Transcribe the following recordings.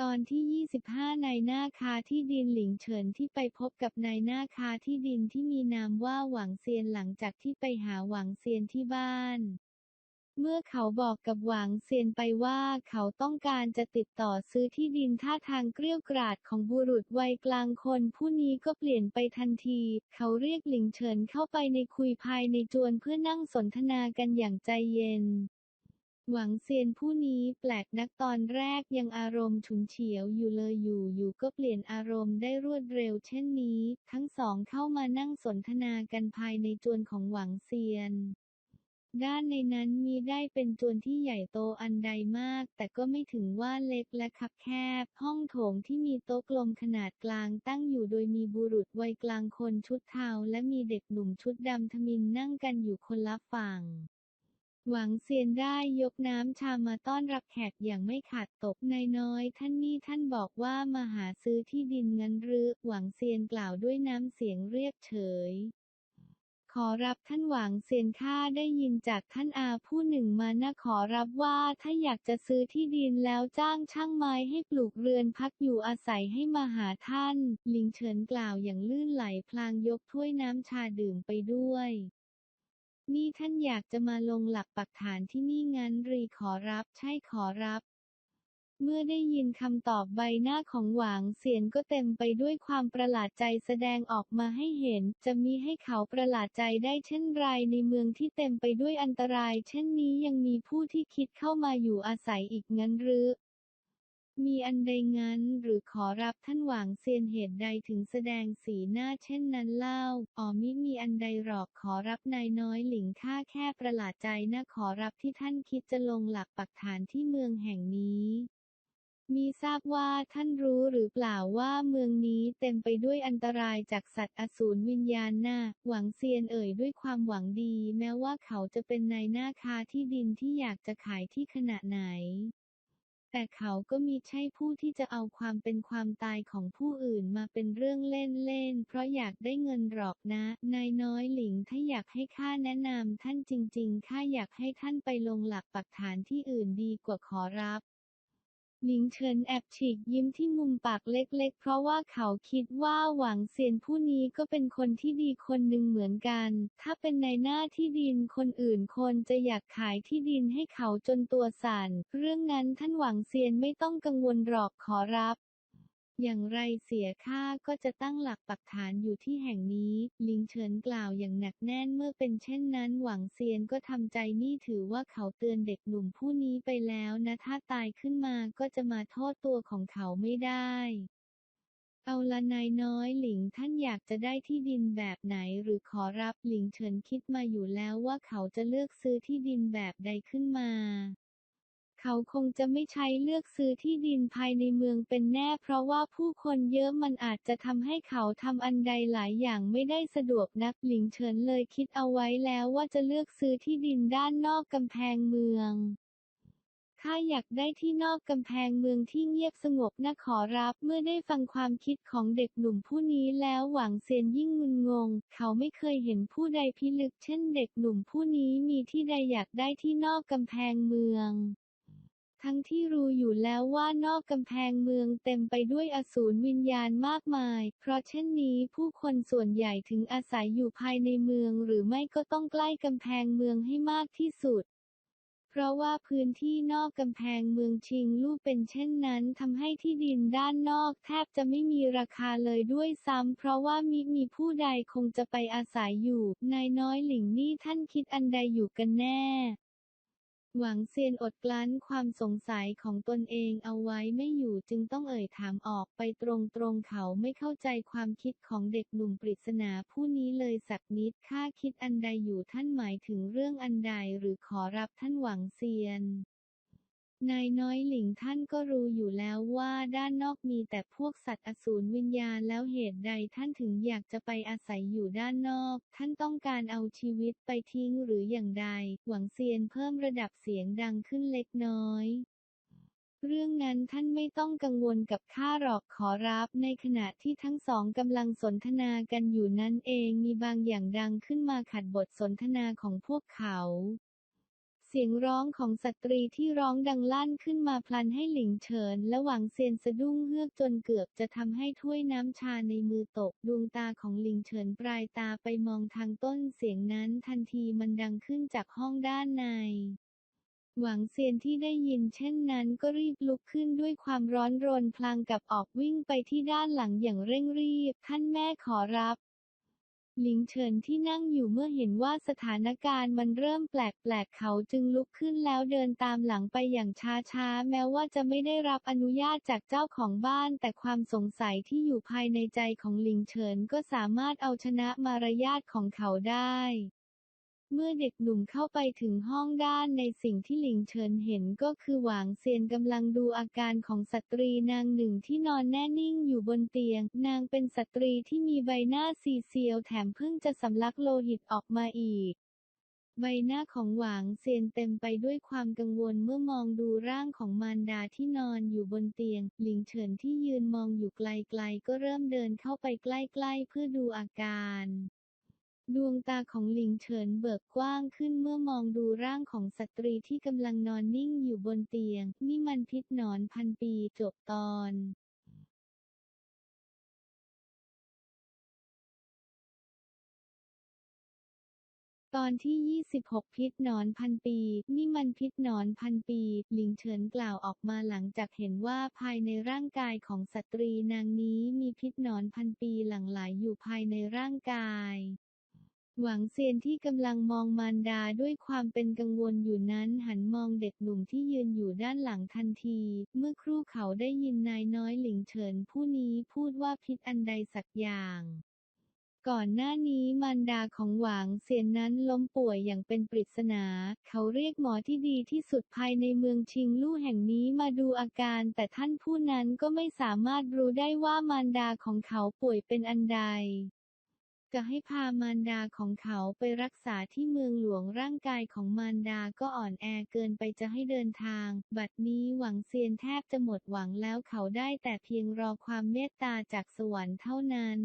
ตอนที่ 25 นายหน้าคาที่ดินหลิงเฉินที่ไปพบกับนายหน้าคาที่ดินที่มีนามว่าหวังเซียนหลังจากที่ไปหาหวังเซียนที่บ้าน เมื่อเขาบอกกับหวังเซียนไปว่าเขาต้องการจะติดต่อซื้อที่ดินท่าทางเกรี้ยวกราดของบุรุษวัยกลางคนผู้นี้ก็เปลี่ยนไปทันที เขาเรียกหลิงเฉินเข้าไปในคุยภายในจวนเพื่อนั่งสนทนากันอย่างใจเย็น หวังเซียนผู้นี้แปลกนักตอนแรกยังอารมณ์ฉุนเฉียวอยู่เลยอยู่อยู่ก็เปลี่ยนอารมณ์ได้รวดเร็วเช่นนี้ ทั้งสองเข้ามานั่งสนทนากันภายในจวนของหวังเซียน ด้านในนั้นมีได้เป็นจวนที่ใหญ่โตอันใดมาก แต่ก็ไม่ถึงว่าเล็กและคับแคบ ห้องโถงที่มีโต๊ะกลมขนาดกลางตั้งอยู่โดยมีบุรุษวัยกลางคนชุดเทาและมีเด็กหนุ่มชุดดำทมินนั่งกันอยู่คนละฝั่ง หวังเซียนได้ยกน้ำชามาต้อนรับแขกอย่างไม่ขาดตกนายน้อยท่านนี่ท่านบอกว่ามาหาซื้อที่ดินเงั้นหรือหวังเซียนกล่าวด้วยน้ำเสียงเรียบเฉย ขอรับท่านหวังเซียนข้าได้ยินจากท่านอาผู้หนึ่งมานะขอรับว่าถ้าอยากจะซื้อที่ดินแล้วจ้างช่างไม้ให้ปลูกเรือนพักอยู่อาศัยให้มาหาท่าน ลิงเฉินกล่าวอย่างลื่นไหลพลางยกถ้วยน้ำชาดื่มไปด้วย นี่ท่านอยากจะมาลงหลักปักฐานที่นี่งั้นรีขอรับ ใช่ขอรับ เมื่อได้ยินคำตอบใบหน้าของหวางเสียนก็เต็มไปด้วยความประหลาดใจแสดงออกมาให้เห็น จะมีให้เขาประหลาดใจได้เช่นไรในเมืองที่เต็มไปด้วยอันตราย เช่นนี้ยังมีผู้ที่คิดเข้ามาอยู่อาศัยอีกงั้นหรือ มีอันใดงั้นหรือขอรับท่านหวางเซียนเหตุใดถึงแสดงสีหน้าเช่นนั้นเล่า อ๋อมิมีอันใดหรอกขอรับนายน้อยหลิงข้าแค่ประหลาดใจนะขอรับที่ท่านคิดจะลงหลักปักฐานที่เมืองแห่งนี้มีทราบว่าท่านรู้หรือเปล่าว่าเมืองนี้เต็มไปด้วยอันตรายจากสัตว์อสูรวิญญาณน่ะหวังเซียนเอ่ยด้วยความหวังดี แม้ว่าเขาจะเป็นนายหน้าค้าที่ดินที่อยากจะขายที่ขณะไหน แต่เขาก็มีใช่ผู้ที่จะเอาความเป็นความตายของผู้อื่นมาเป็นเรื่องเล่นๆเพราะอยากได้เงินหรอกนะ นายน้อยหลิงถ้าอยากให้ข้าแนะนำท่านจริงๆข้าอยากให้ท่านไปลงหลักปักฐานที่อื่นดีกว่าขอรับ หลิงเฉินแอบฉีกยิ้มที่มุมปากเล็กๆ เพราะว่าเขาคิดว่าหวังเซียนผู้นี้ก็เป็นคนที่ดีคนหนึ่งเหมือนกัน ถ้าเป็นในหน้าที่ดินคนอื่นคนจะอยากขายที่ดินให้เขาจนตัวสั่น เรื่องนั้นท่านหวังเซียนไม่ต้องกังวลหรอกขอรับ อย่างไรเสียข้าก็จะตั้งหลักปักฐานอยู่ที่แห่งนี้ ลิงเฉินกล่าวอย่างหนักแน่นเมื่อเป็นเช่นนั้นหวังเซียนก็ทำใจนี่ถือว่าเขาเตือนเด็กหนุ่มผู้นี้ไปแล้วนะถ้าตายขึ้นมาก็จะมาโทษตัวของเขาไม่ได้ เอาละนายน้อยหลิงท่านอยากจะได้ที่ดินแบบไหนหรือขอรับหลิงเฉินคิดมาอยู่แล้วว่าเขาจะเลือกซื้อที่ดินแบบใดขึ้นมา เขาคงจะไม่ใช้เลือกซื้อที่ดินภายในเมืองเป็นแน่ เพราะว่าผู้คนเยอะมันอาจจะทำให้เขาทำอันใดหลายอย่างไม่ได้สะดวกนักหลิงเฉินเลยคิดเอาไว้แล้วว่าจะเลือกซื้อที่ดินด้านนอกกำแพงเมืองข้าอยากได้ที่นอกกำแพงเมืองที่เงียบสงบนะขอรับ เมื่อได้ฟังความคิดของเด็กหนุ่มผู้นี้แล้วหวังเซียนยิ่งงุนงง เขาไม่เคยเห็นผู้ใดพิลึกเช่นเด็กหนุ่มผู้นี้มีที่ใดอยากได้ที่นอกกำแพงเมือง ทั้งที่รู้อยู่แล้วว่านอกกำแพงเมืองเต็มไปด้วยอสูรวิญญาณมากมาย เพราะเช่นนี้ผู้คนส่วนใหญ่ถึงอาศัยอยู่ภายในเมืองหรือไม่ก็ต้องใกล้กำแพงเมืองให้มากที่สุด เพราะว่าพื้นที่นอกกำแพงเมืองชิงลู่เป็นเช่นนั้นทำให้ที่ดินด้านนอกแทบจะไม่มีราคาเลยด้วยซ้ำเพราะว่ามิมีผู้ใดคงจะไปอาศัยอยู่ นายน้อยหลิงนี่ท่านคิดอันใดอยู่กันแน่ หวังเซียนอดกลั้นความสงสัยของตนเองเอาไว้ไม่อยู่จึงต้องเอ่ยถามออกไปตรงๆเขาไม่เข้าใจความคิดของเด็กหนุ่มปริศนาผู้นี้เลยสักนิดข้าคิดอันใดอยู่ท่านหมายถึงเรื่องอันใดหรือขอรับท่านหวังเซียน นายน้อยหลิงท่านก็รู้อยู่แล้วว่าด้านนอกมีแต่พวกสัตว์อสูรวิญญาณแล้วเหตุใดท่านถึงอยากจะไปอาศัยอยู่ด้านนอก ท่านต้องการเอาชีวิตไปทิ้งหรืออย่างใด หวังเซียนเพิ่มระดับเสียงดังขึ้นเล็กน้อยเรื่องนั้นท่านไม่ต้องกังวลกับข้าหรอกขอรับในขณะที่ทั้งสองกำลังสนทนากันอยู่นั้นเองมีบางอย่างดังขึ้นมาขัดบทสนทนาของพวกเขา เสียงร้องของสตรีที่ร้องดังลั่นขึ้นมาพลันให้หลิงเฉิน และหวังเซียนสะดุ้งเฮือกจนเกือบจะทำให้ถ้วยน้ำชาในมือตก ดวงตาของหลิงเฉินปลายตาไปมองทางต้นเสียงนั้นทันทีมันดังขึ้นจากห้องด้านในหวังเซียนที่ได้ยินเช่นนั้นก็รีบลุกขึ้นด้วยความร้อนรนพลางกับออกวิ่งไปที่ด้านหลังอย่างเร่งรีบ ท่านแม่ขอรับ หลิงเฉินที่นั่งอยู่เมื่อเห็นว่าสถานการณ์มันเริ่มแปลกๆ เขาจึงลุกขึ้นแล้วเดินตามหลังไปอย่างช้าๆ แม้ว่าจะไม่ได้รับอนุญาตจากเจ้าของบ้าน แต่ความสงสัยที่อยู่ภายในใจของหลิงเฉินก็สามารถเอาชนะมารยาทของเขาได้ เมื่อเด็กหนุ่มเข้าไปถึงห้องด้านในสิ่งที่หลิงเฉินเห็นก็คือหวางเซียนกำลังดูอาการของสตรีนางหนึ่งที่นอนแน่นิ่งอยู่บนเตียง นางเป็นสตรีที่มีใบหน้าซีเซียวแถมเพิ่งจะสำลักโลหิตออกมาอีก ใบหน้าของหวางเซียนเต็มไปด้วยความกังวลเมื่อมองดูร่างของมารดาที่นอนอยู่บนเตียง หลิงเฉินที่ยืนมองอยู่ไกลๆก็เริ่มเดินเข้าไปใกล้ๆเพื่อดูอาการ ดวงตาของหลิงเฉินเบิกกว้างขึ้นเมื่อมองดูร่างของสตรีที่กำลังนอนนิ่งอยู่บนเตียง นี่มันพิษหนอนพันปีจบตอนตอนที่ 26 พิษหนอนพันปี นี่มันพิษหนอนพันปี หลิงเฉินกล่าวออกมาหลังจากเห็นว่าภายในร่างกายของสตรีนางนี้มีพิษหนอนพันปีหลั่งไหลอยู่ภายในร่างกาย หวังเซียนที่กำลังมองมารดาด้วยความเป็นกังวลอยู่นั้นหันมองเด็กหนุ่มที่ยืนอยู่ด้านหลังทันที เมื่อครู่เขาได้ยินนายน้อยหลิงเฉินผู้นี้พูดว่าพิษอันใดสักอย่างก่อนหน้านี้มารดาของหวางเซียนนั้นล้มป่วยอย่างเป็นปริศนา เขาเรียกหมอที่ดีที่สุดภายในเมืองชิงลู่แห่งนี้มาดูอาการ แต่ท่านผู้นั้นก็ไม่สามารถรู้ได้ว่ามารดาของเขาป่วยเป็นอันใด จะให้พามารดาของเขาไปรักษาที่เมืองหลวงร่างกายของมารดาก็อ่อนแอเกินไปจะให้เดินทาง บัดนี้หวังเซียนแทบจะหมดหวังแล้วเขาได้แต่เพียงรอความเมตตาจากสวรรค์เท่านั้น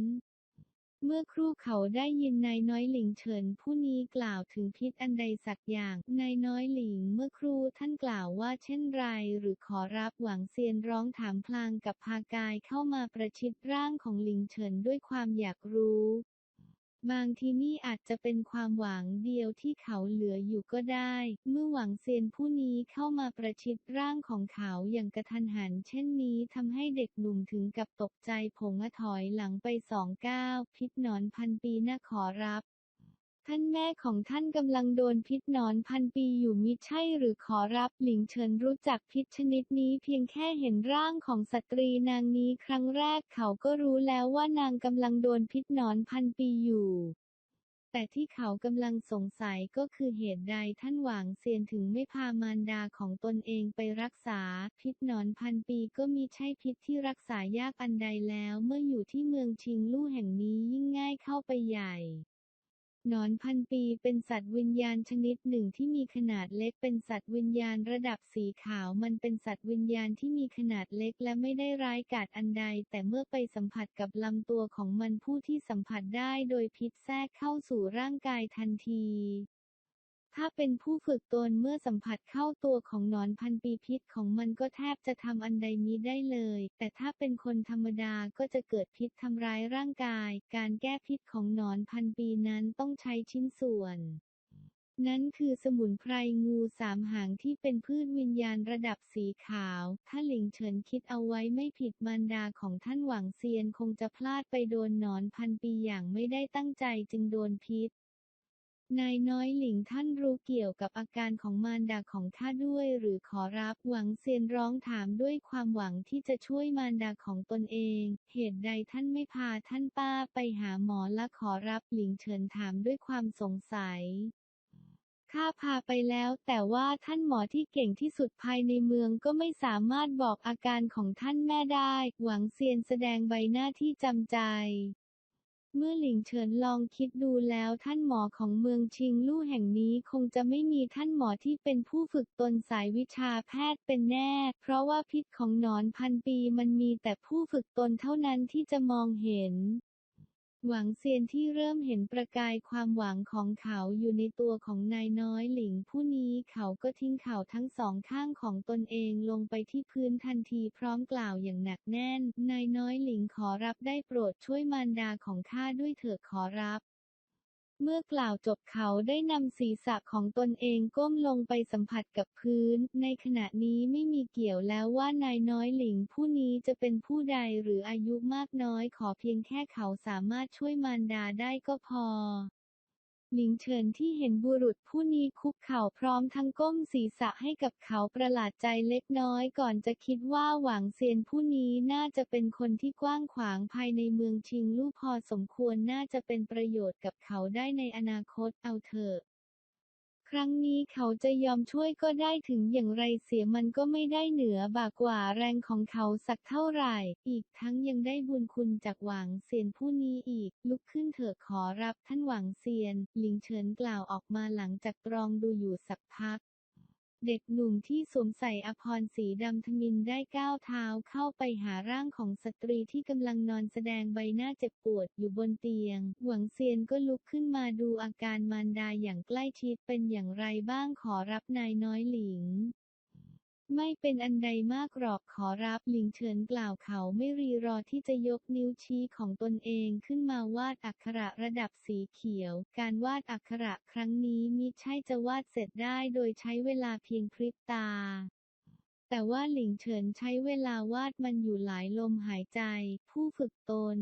เมื่อครู่เขาได้ยินนายน้อยหลิงเฉินผู้นี้กล่าวถึงพิษอันใดสักอย่าง นายน้อยหลิงเมื่อครู่ท่านกล่าวว่าเช่นไรหรือขอรับหวังเซียนร้องถามพลางกับพากายเข้ามาประชิดร่างของหลิงเฉินด้วยความอยากรู้ บางทีนี่อาจจะเป็นความหวังเดียวที่เขาเหลืออยู่ก็ได้ เมื่อหวังเซียนผู้นี้เข้ามาประชิดร่างของเขาอย่างกระทันหัน เช่นนี้ทำให้เด็กหนุ่มถึงกับตกใจผงะถอยหลังไปสองก้าวพิษหนอนพันปีน่าขอรับ ท่านแม่ของท่านกำลังโดนพิษหนอนพันปีอยู่มิใช่หรือขอรับหลิงเฉินรู้จักพิษชนิดนี้เพียงแค่เห็นร่างของสตรีนางนี้ครั้งแรกเขาก็รู้แล้วว่านางกำลังโดนพิษหนอนพันปีอยู่ แต่ที่เขากำลังสงสัยก็คือเหตุใดท่านหวางเซียนถึงไม่พามารดาของตนเองไปรักษา พิษหนอนพันปีก็มีใช่พิษที่รักษายากอันใดแล้ว เมื่ออยู่ที่เมืองชิงลู่แห่งนี้ยิ่งง่ายเข้าไปใหญ่ นอนพันปีเป็นสัตว์วิญญาณชนิดหนึ่งที่มีขนาดเล็กเป็นสัตว์วิญญาณระดับสีขาว มันเป็นสัตว์วิญญาณที่มีขนาดเล็กและไม่ได้ร้ายกาจอันใด แต่เมื่อไปสัมผัสกับลำตัวของมันผู้ที่สัมผัสได้โดยพิษแทรกเข้าสู่ร่างกายทันที ถ้าเป็นผู้ฝึกตนเมื่อสัมผัสเข้าตัวของหนอนพันปีพิษของมันก็แทบจะทำอันใดนี้ได้เลย แต่ถ้าเป็นคนธรรมดาก็จะเกิดพิษทำร้ายร่างกาย การแก้พิษของหนอนพันปีนั้นต้องใช้ชิ้นส่วน นั้นคือสมุนไพรงูสามหางที่เป็นพืชวิญญาณระดับสีขาว ถ้าหลิงเฉินคิดเอาไว้ไม่ผิดมารดาของท่านหวังเซียนคงจะพลาดไปโดนหนอนพันปีอย่างไม่ได้ตั้งใจจึงโดนพิษ นายน้อยหลิงท่านรู้เกี่ยวกับอาการของมารดาของข้าด้วยหรือขอรับหวังเซียนร้องถามด้วยความหวังที่จะช่วยมารดาของตนเอง เหตุใดท่านไม่พาท่านป้าไปหาหมอละขอรับหลิงเฉินถามด้วยความสงสัยข้าพาไปแล้วแต่ว่าท่านหมอที่เก่งที่สุดภายในเมืองก็ไม่สามารถบอกอาการของท่านแม่ได้ หวังเซียนแสดงใบหน้าที่จำใจ เมื่อหลิงเฉินลองคิดดูแล้วท่านหมอของเมืองชิงลู่แห่งนี้คงจะไม่มีท่านหมอที่เป็นผู้ฝึกตนสายวิชาแพทย์เป็นแน่ เพราะว่าพิษของหนอนพันปีมันมีแต่ผู้ฝึกตนเท่านั้นที่จะมองเห็น หวังเซียนที่เริ่มเห็นประกายความหวังของเขาอยู่ในตัวของนายน้อยหลิงผู้นี้เขาก็ทิ้งเข่าทั้งสองข้างของตนเองลงไปที่พื้นทันทีพร้อมกล่าวอย่างหนักแน่น นายน้อยหลิงขอรับได้โปรดช่วยมารดาของข้าด้วยเถิดขอรับ เมื่อกล่าวจบเขาได้นำศีรษะของตนเองก้มลงไปสัมผัสกับพื้น ในขณะนี้ไม่มีเกี่ยวแล้วว่านายน้อยหลิงผู้นี้จะเป็นผู้ใดหรืออายุมากน้อยขอเพียงแค่เขาสามารถช่วยมารดาได้ก็พอ หลิงเฉินที่เห็นบุรุษผู้นี้คุกเข่าพร้อมทั้งก้มศีรษะให้กับเขาประหลาดใจเล็กน้อยก่อนจะคิดว่าหวังเซียนผู้นี้น่าจะเป็นคนที่กว้างขวางภายในเมืองชิงลู่พอสมควรน่าจะเป็นประโยชน์กับเขาได้ในอนาคตเอาเถอะ รั้งนี้เขาจะยอมช่วยก็ได้ถึงอย่างไรเสียมันก็ไม่ได้เหนือบากว่าแรงของเขาสักเท่าไหร่ อีกทั้งยังได้บุญคุณจากหวังเซียนผู้นี้อีก ลุกขึ้นเถอะขอรับท่านหวังเซียน หลิงเฉินกล่าวออกมาหลังจากตรองดูอยู่สักพัก เด็กหนุ่มที่สวมใส่อภรณ์สีดำทมินได้ก้าวเท้าเข้าไปหาร่างของสตรีที่กำลังนอนแสดงใบหน้าเจ็บปวดอยู่บนเตียง หวังเซียนก็ลุกขึ้นมาดูอาการมารดาอย่างใกล้ชิดเป็นอย่างไรบ้างขอรับนายน้อยหลิง ไม่เป็นอันใดมากหรอกขอรับหลิงเฉินกล่าวเขาไม่รีรอที่จะยกนิ้วชี้ของตนเองขึ้นมาวาดอักขระระดับสีเขียว การวาดอักขระครั้งนี้มิใช่จะวาดเสร็จได้โดยใช้เวลาเพียงพริบตา แต่ว่าหลิงเฉินใช้เวลาวาดมันอยู่หลายลมหายใจ ผู้ฝึกตน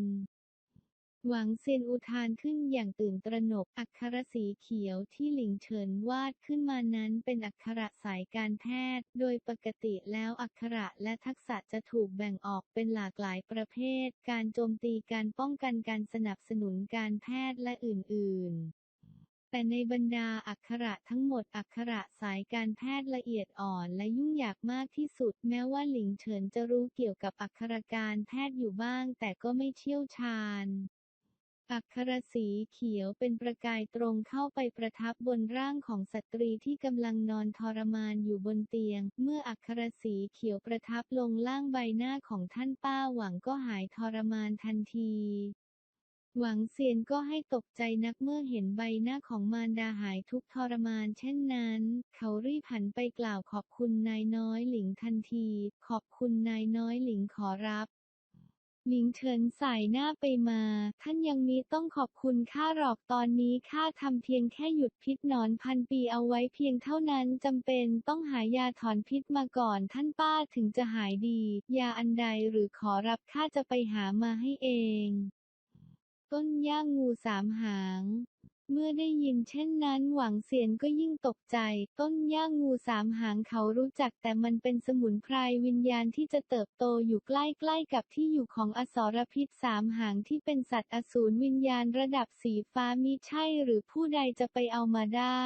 หวังเซียนอุทานขึ้นอย่างตื่นตระหนก อักขระสีเขียวที่หลิงเฉินวาดขึ้นมานั้นเป็นอักขระสายการแพทย์ โดยปกติแล้วอักขระและทักษะจะถูกแบ่งออกเป็นหลากหลายประเภท การโจมตีการป้องกันการสนับสนุนการแพทย์และอื่น ๆแต่ในบรรดาอักขระทั้งหมดอักขระสายการแพทย์ละเอียดอ่อนและยุ่งยากมากที่สุด แม้ว่าหลิงเฉินจะรู้เกี่ยวกับอักขระการแพทย์อยู่บ้าง แต่ก็ไม่เชี่ยวชาญ อักขรสีเขียวเป็นประกายตรงเข้าไปประทับบนร่างของสตรีที่กำลังนอนทรมานอยู่บนเตียง เมื่ออักขรสีเขียวประทับลงล่างใบหน้าของท่านป้าหวังก็หายทรมานทันทีหวังเซียนก็ให้ตกใจนักเมื่อเห็นใบหน้าของมารดาหายทุกทรมานเช่นนั้น เขารีบหันไปกล่าวขอบคุณนายน้อยหลิงทันที ขอบคุณนายน้อยหลิงขอรับ หลิงเฉินสายหน้าไปมา ท่านยังมีต้องขอบคุณข้าหรอกตอนนี้ข้าทำเพียงแค่หยุดพิษนอนพันปีเอาไว้เพียงเท่านั้นจำเป็นต้องหายาถอนพิษมาก่อนท่านป้าถึงจะหายดี ยาอันใดหรือขอรับข้าจะไปหามาให้เอง ต้นย่างงูสามหาง เมื่อได้ยินเช่นนั้นหวังเสียนก็ยิ่งตกใจ ต้นย่างงูสามหางเขารู้จักแต่มันเป็นสมุนไพรวิญญาณที่จะเติบโตอยู่ใกล้ๆกับที่อยู่ของอสรพิษสามหางที่เป็นสัตว์อสูรวิญญาณระดับสีฟ้ามิใช่หรือผู้ใดจะไปเอามาได้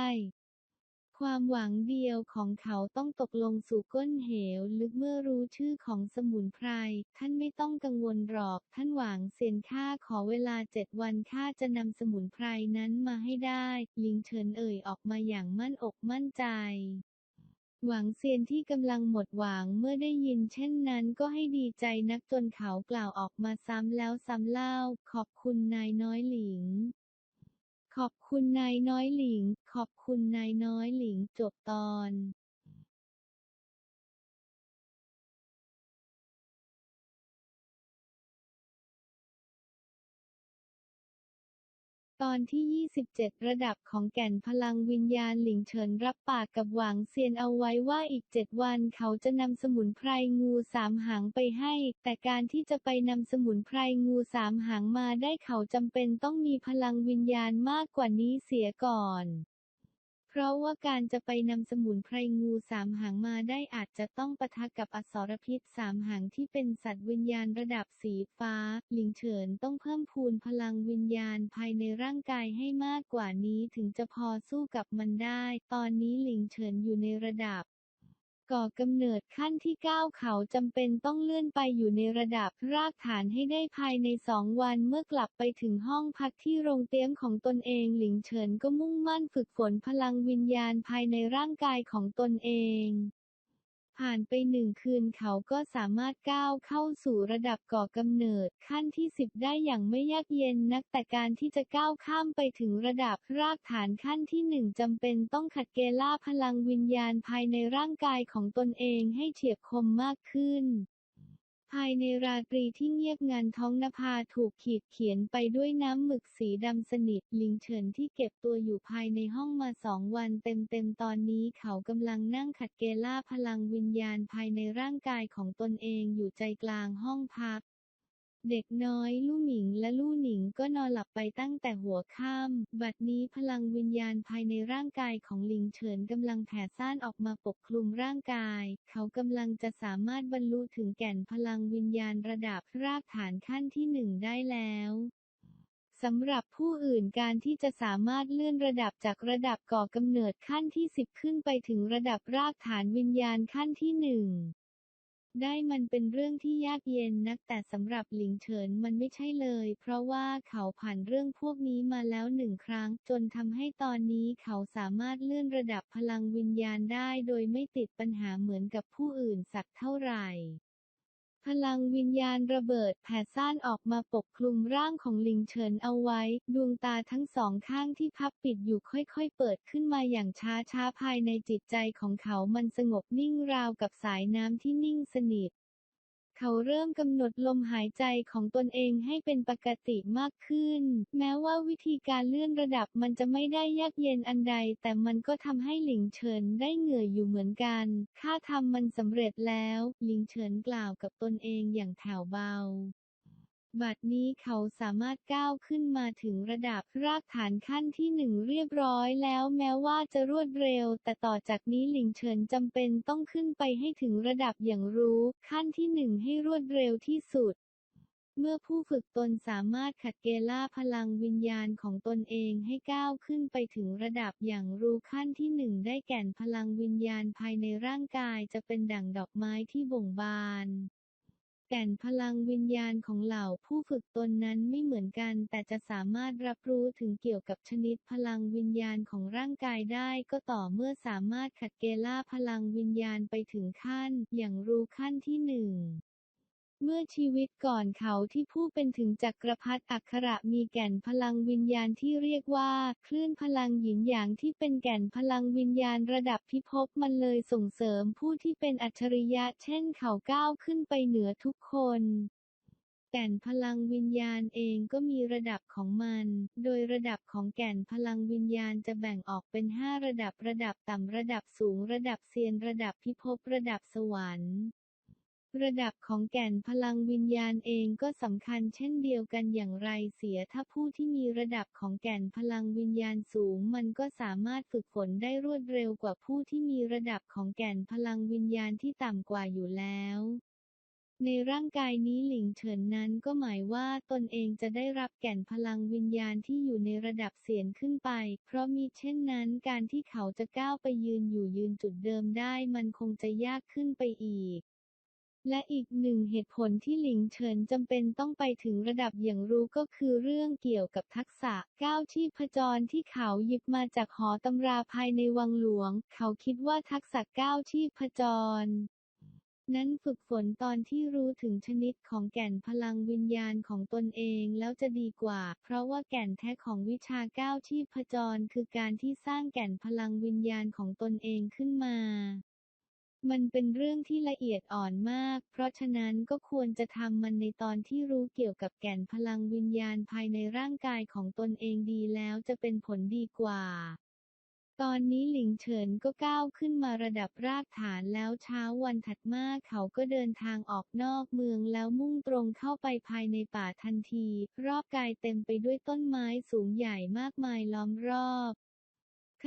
ความหวังเดียวของเขาต้องตกลงสู่ก้นเหวลึกเมื่อรู้ชื่อของสมุนไพร ท่านไม่ต้องกังวลหรอก ท่านหวังเซียนข้าขอเวลาเจ็ดวันข้าจะนำสมุนไพรนั้นมาให้ได้ ลิงเฉินเอ่ยออกมาอย่างมั่นอกมั่นใจหวังเซียนที่กำลังหมดหวังเมื่อได้ยินเช่นนั้นก็ให้ดีใจนักจนเขากล่าวออกมาซ้ำแล้วซ้ำเล่า ขอบคุณนายน้อยหลิง ขอบคุณนายน้อยหลิง ขอบคุณนายน้อยหลิงจบตอน ตอนที่ 27 ระดับของแก่นพลังวิญญาณหลิงเฉินรับปากกับหวังเซียนเอาไว้ว่าอีกเจ็ดวันเขาจะนำสมุนไพรงูสามหางไปให้ แต่การที่จะไปนำสมุนไพรงูสามหางมาได้เขาจำเป็นต้องมีพลังวิญญาณมากกว่านี้เสียก่อน เพราะว่าการจะไปนำสมุนไพรงูสามหางมาได้อาจจะต้องปะทะกับอสรพิษสามหางที่เป็นสัตว์วิญญาณระดับสีฟ้า หลิงเฉินต้องเพิ่มพูนพลังวิญญาณภายในร่างกายให้มากกว่านี้ถึงจะพอสู้กับมันได้ ตอนนี้หลิงเฉินอยู่ในระดับ ก่อกำเนิดขั้นที่เก้าเขาจำเป็นต้องเลื่อนไปอยู่ในระดับรากฐานให้ได้ภายในสองวันเมื่อกลับไปถึงห้องพักที่โรงเตี้ยมของตนเองหลิงเฉินก็มุ่งมั่นฝึกฝนพลังวิญญาณภายในร่างกายของตนเอง ผ่านไปหนึ่งคืนเขาก็สามารถก้าวเข้าสู่ระดับก่อกำเนิด ขั้นที่สิบได้อย่างไม่ยากเย็นนักแต่การที่จะก้าวข้ามไปถึงระดับรากฐานขั้นที่หนึ่งจำเป็นต้องขัดเกล่าพลังวิญญาณภายในร่างกายของตนเองให้เฉียบคมมากขึ้น ภายในราตรีที่เงียบงันท้องนภาถูกขีดเขียนไปด้วยน้ำหมึกสีดำสนิทลิงเฉินที่เก็บตัวอยู่ภายในห้องมาสองวันเต็มๆตอนนี้เขากำลังนั่งขัดเกล่าพลังวิญญาณภายในร่างกายของตนเองอยู่ใจกลางห้องพัก เด็กน้อยลู่หมิงและลู่หนิงก็นอนหลับไปตั้งแต่หัวค่ำบัดนี้พลังวิญญาณภายในร่างกายของหลิงเฉินกำลังแผ่ซ่านออกมาปกคลุมร่างกาย เขากำลังจะสามารถบรรลุถึงแก่นพลังวิญญาณระดับรากฐานขั้นที่หนึ่งได้แล้วสำหรับผู้อื่นการที่จะสามารถเลื่อนระดับจากระดับก่อกำเนิดขั้นที่สิบขึ้นไปถึงระดับรากฐานวิญญาณขั้นที่หนึ่ง ได้มันเป็นเรื่องที่ยากเย็นนักแต่สำหรับหลิงเฉินมันไม่ใช่เลย เพราะว่าเขาผ่านเรื่องพวกนี้มาแล้วหนึ่งครั้ง จนทำให้ตอนนี้เขาสามารถเลื่อนระดับพลังวิญญาณได้โดยไม่ติดปัญหาเหมือนกับผู้อื่นสักเท่าไหร่ พลังวิญญาณระเบิดแผ่ซ่านออกมาปกคลุมร่างของลิงเฉินเอาไว้ ดวงตาทั้งสองข้างที่พับปิดอยู่ค่อยๆ เปิดขึ้นมาอย่างช้าๆภายในจิตใจของเขามันสงบนิ่งราวกับสายน้ำที่นิ่งสนิท เขาเริ่มกำหนดลมหายใจของตนเองให้เป็นปกติมากขึ้น แม้ว่าวิธีการเลื่อนระดับมันจะไม่ได้ยากเย็นอันใด แต่มันก็ทำให้หลิงเฉินได้เหงื่ออยู่เหมือนกัน ถ้าทำมันสำเร็จแล้ว หลิงเฉินกล่าวกับตนเองอย่างแผ่วเบา บัดนี้เขาสามารถก้าวขึ้นมาถึงระดับรากฐานขั้นที่หนึ่งเรียบร้อยแล้วแม้ว่าจะรวดเร็ว แต่ต่อจากนี้หลิงเฉินจำเป็นต้องขึ้นไปให้ถึงระดับอย่างรู้ขั้นที่หนึ่งให้รวดเร็วที่สุดเมื่อผู้ฝึกตนสามารถขัดเกล่าพลังวิญญาณของตนเองให้ก้าวขึ้นไปถึงระดับอย่างรู้ขั้นที่หนึ่งได้แก่นพลังวิญญาณภายในร่างกายจะเป็นดั่งดอกไม้ที่บ่งบาน แก่นพลังวิญญาณของเหล่าผู้ฝึกตนนั้นไม่เหมือนกัน แต่จะสามารถรับรู้ถึงเกี่ยวกับชนิดพลังวิญญาณของร่างกายได้ ก็ต่อเมื่อสามารถขัดเกล่าพลังวิญญาณไปถึงขั้น อย่างรู้ขั้นที่หนึ่ง เมื่อชีวิตก่อนเขาที่ผู้เป็นถึงจักรพรรดิอักขระมีแก่นพลังวิญญาณที่เรียกว่า คลื่นพลังหยินหยางที่เป็นแก่นพลังวิญญาณระดับพิภพมันเลยส่งเสริมผู้ที่เป็นอัจฉริยะเช่นเขาก้าวขึ้นไปเหนือทุกคนแก่นพลังวิญญาณเองก็มีระดับของมัน โดยระดับของแก่นพลังวิญญาณจะแบ่งออกเป็น 5 ระดับ ระดับต่ำ ระดับสูง ระดับเซียน ระดับพิภพ ระดับสวรรค์ ระดับของแก่นพลังวิญญาณเองก็สำคัญเช่นเดียวกันอย่างไรเสียถ้าผู้ที่มีระดับของแก่นพลังวิญญาณสูง มันก็สามารถฝึกฝนได้รวดเร็วกว่าผู้ที่มีระดับของแก่นพลังวิญญาณที่ต่ำกว่าอยู่แล้วในร่างกายนี้หลิงเฉินนั้นก็หมายว่าตนเองจะได้รับแก่นพลังวิญญาณที่อยู่ในระดับเสียนขึ้นไป เพราะมิเช่นนั้นการที่เขาจะก้าวไปยืนอยู่ยืนจุดเดิมได้มันคงจะยากขึ้นไปอีก และอีกหนึ่งเหตุผลที่หลิงเฉินจำเป็นต้องไปถึงระดับอย่างรู้ก็คือเรื่องเกี่ยวกับทักษะก้าวชีพจรที่เขาหยิบมาจากหอตำราภายในวังหลวง เขาคิดว่าทักษะก้าวชีพจร นั้นฝึกฝนตอนที่รู้ถึงชนิดของแก่นพลังวิญญาณของตนเองแล้วจะดีกว่า เพราะว่าแก่นแท้ของวิชาก้าวชีพจร คือการที่สร้างแก่นพลังวิญญาณของตนเองขึ้นมา มันเป็นเรื่องที่ละเอียดอ่อนมาก เพราะฉะนั้นก็ควรจะทำมันในตอนที่รู้เกี่ยวกับแก่นพลังวิญญาณภายในร่างกายของตนเองดีแล้วจะเป็นผลดีกว่า ตอนนี้หลิงเฉินก็ก้าวขึ้นมาระดับรากฐานแล้วเช้าวันถัดมาเขาก็เดินทางออกนอกเมืองแล้วมุ่งตรงเข้าไปภายในป่าทันที รอบกายเต็มไปด้วยต้นไม้สูงใหญ่มากมายล้อมรอบ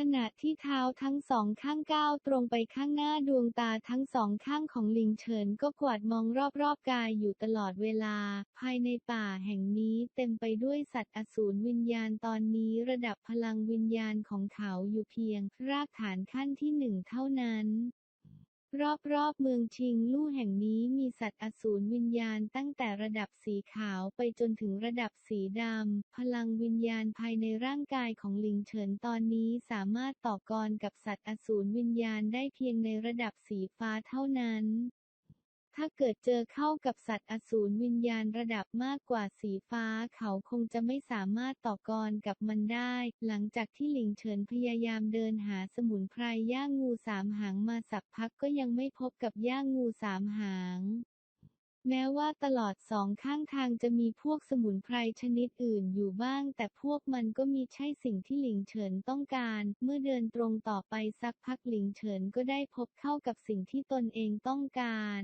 ขณะที่เท้าทั้งสองข้างก้าวตรงไปข้างหน้าดวงตาทั้งสองข้างของลิงเฉินก็กวาดมองรอบๆกายอยู่ตลอดเวลา ภายในป่าแห่งนี้เต็มไปด้วยสัตว์อสูรวิญญาณตอนนี้ระดับพลังวิญญาณของเขาอยู่เพียง รากฐานขั้นที่หนึ่งเท่านั้น รอบๆเมืองชิงลู่แห่งนี้มีสัตว์อสูรวิญญาณตั้งแต่ระดับสีขาวไปจนถึงระดับสีดำ พลังวิญญาณภายในร่างกายของหลิงเฉินตอนนี้สามารถต่อกรกับสัตว์อสูรวิญญาณได้เพียงในระดับสีฟ้าเท่านั้น ถ้าเกิดเจอเข้ากับสัตว์อสูรวิญญาณระดับมากกว่าสีฟ้าเขาคงจะไม่สามารถต่อกรกับมันได้ หลังจากที่หลิงเฉินพยายามเดินหาสมุนไพรย่างงูสามหางมาสักพักก็ยังไม่พบกับย่างงูสามหางแม้ว่าตลอดสองข้างทางจะมีพวกสมุนไพรชนิดอื่นอยู่บ้าง แต่พวกมันก็มีใช่สิ่งที่หลิงเฉินต้องการ เมื่อเดินตรงต่อไปสักพักหลิงเฉินก็ได้พบเข้ากับสิ่งที่ตนเองต้องการ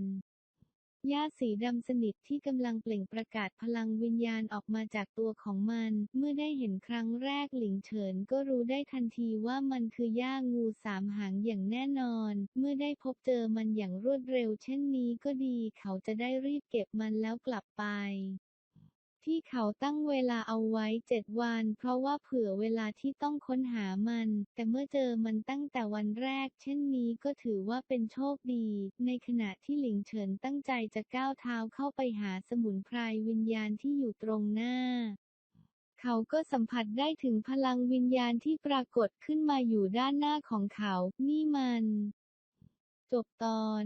หญ้าสีดำสนิทที่กำลังเปล่งประกาศพลังวิญญาณออกมาจากตัวของมัน เมื่อได้เห็นครั้งแรกหลิงเฉินก็รู้ได้ทันทีว่ามันคือหญ้างูสามหางอย่างแน่นอน เมื่อได้พบเจอมันอย่างรวดเร็วเช่นนี้ก็ดี เขาจะได้รีบเก็บมันแล้วกลับไป ที่เขาตั้งเวลาเอาไว้เจ็ดวัน เพราะว่าเผื่อเวลาที่ต้องค้นหามัน แต่เมื่อเจอมันตั้งแต่วันแรก เช่นนี้ก็ถือว่าเป็นโชคดี ในขณะที่หลิงเฉินตั้งใจจะก้าวเท้าเข้าไปหาสมุนไพรวิญญาณที่อยู่ตรงหน้าเขาก็สัมผัสได้ถึงพลังวิญญาณที่ปรากฏขึ้นมาอยู่ด้านหน้าของเขา นี่มัน จบตอน